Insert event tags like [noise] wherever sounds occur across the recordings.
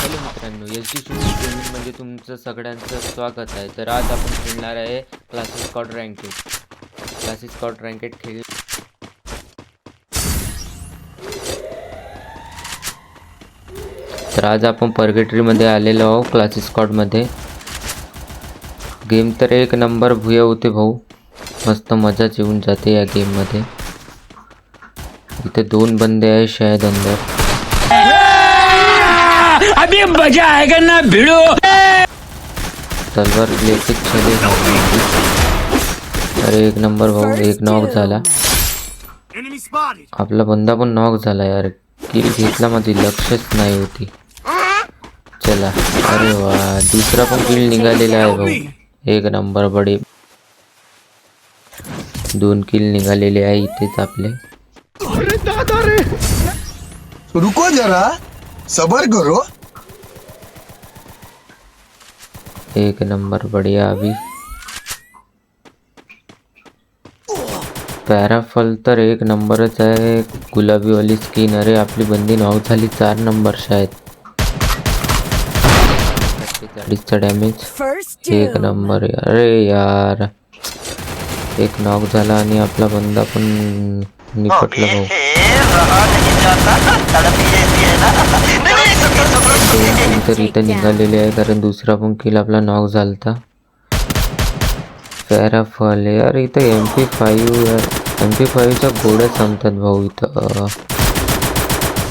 Hello मित्रांनो S D shooting गेमिंगमध्ये म्हणजे तुमचं सगळ्यांचं स्वागत आहे. तर आज आपण खेळणार आहे classes Scott racket classes Scott racket खेळ तर आज आपण पर्गेटरीमध्ये आलेलो आहोत क्लासिक स्कॉटमध्ये गेम तर एक नंबर भुया होते भाऊ. मस्त मजाच येऊन जाते या गेममध्ये इथे दोन बंदे आहे शायद अंदर. [laughs] अभी मजा आएगा ना भिड़ो। तलवार इलेक्ट्रिक छले अरे एक नंबर भाऊ एक नॉक झाला। आपला बंदा पण नॉक झाला यार. किल घेतला माझी लक्षच नाही होती. चला. अरे वा दुसरा पण किल निघालेला आहे भाऊ. एक नंबर बडे. दोन किल निघालेले आहे इथेच आपले. रुको जरा. सबर करो. एक नंबर बढ़िया अभी। पॅराफल तर एक नंबरच आहे गुलाबीवाली स्किन अरे आपली बंदी नॉक झाली चार नंबर शायद. चाळीसचा डॅमेज एक. नंबर अरे यार. एक नॉक झाला आणि आपला बंदा पण निपटला भाऊ. तर इथं निघालेले आहे कारण दुसरा पण किल आपला नॉक झालता. पॅराफॉल यार इथं एम पी फाईव्ह यार. एम पी फाईव्हच्या गोड्या संपतात भाऊ इथं.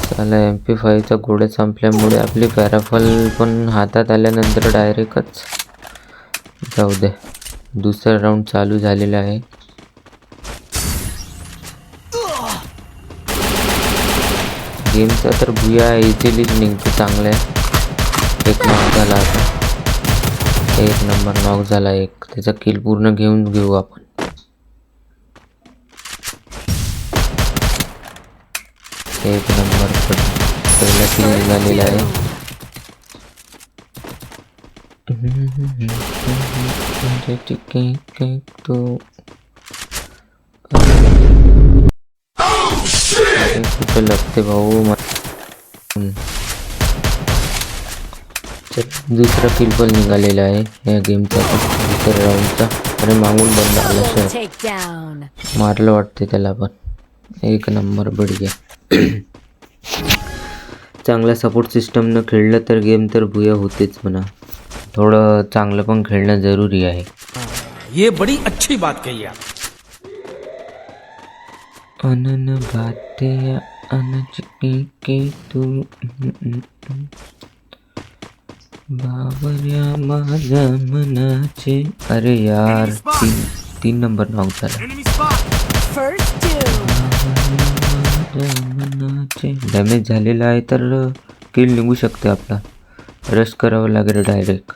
चला एम पी फाईव्हच्या गोड्या संपल्यामुळे आपली पॅराफॉल पण हातात आल्यानंतर डायरेक्टच जाऊ दे. दुसरा राऊंड चालू झालेला आहे. गेमचा तर भुया इझिलीच निघतो चांगला आहे एक नॉक झाला आता एक नंबर नॉक झाला एक त्याचा किल पूर्ण घेऊन घेऊ आपण एक नंबर पहिला किल निघालेला आहे तो कुठं लागते भाऊ मा- हम्म. चल, दुसरा किल पण निघालेला आहे. या गेमचा दुसऱ्या राऊंडचा अरे मागून बंद आला सर. मारलं वाटते त्याला पण. एक नंबर बढिया चांगला सपोर्ट सिस्टमनं खेळलं तर गेम तर भुया होतेच म्हणा. थोडं चांगलं पण खेळणं जरुरी आहे. ये बड़ी अच्छी बात कही आप। अनन बाते अनचकी के तू बाबऱ्या माझ्या मनाचे अरे यार तीन तीन नंबर नॉक झाला. डॅमेज झालेला आहे तर किल निघू शकते आपला. रश करावं लागेल डायरेक्ट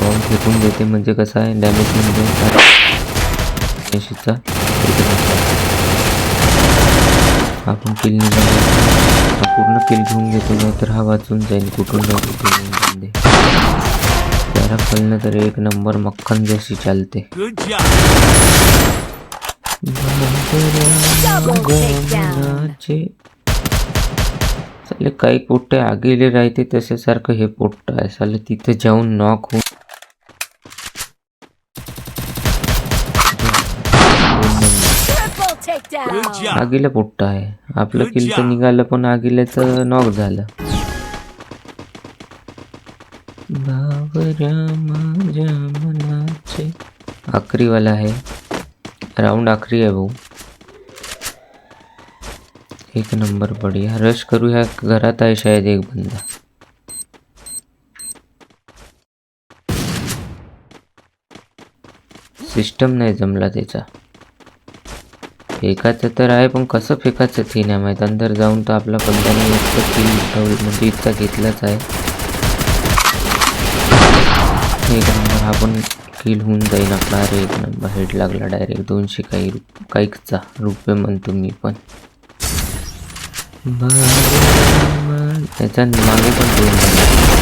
बॉम्ब फेकून देते म्हणजे कसं आहे? डॅमेज म्हणजे ऐंशीचा आपण किल निघाला पूर्ण किल घेऊन घेतो नाही तर हा वाचून जाईल कुठून ना बंदे त्याला फलनं तर एक नंबर मक्खन जशी चालते. काही पोट्टे आगेले राहते तशासारखं हे पोट्ट आहे. चाले तिथे जाऊन नॉक होऊन आगीला पोट्ट आहे. आपलं किल तर निघालं पण आगील्याचं नॉक झालं. आखरीवाला आहे. राऊंड आखरी आहे भाऊ. एक नंबर बढिया रश करूया घरात आहे शायद एक बंदा. सिस्टम नाही जमला त्याचा. फेकायचं तर आहे पण कसं फेकायचं ते नाही माहीत. अंदर जाऊन तर आपला बंदाने इतकं किल म्हणजे इतका घेतलाच आहे. एक नंबर हा पण किल होऊन जाईल आपला. अरे एक नंबर हेड लागला डायरेक्ट दोनशे काही रुप काहीचा रुपये म्हणतो मी पण. त्याच्यामागे पण दोन.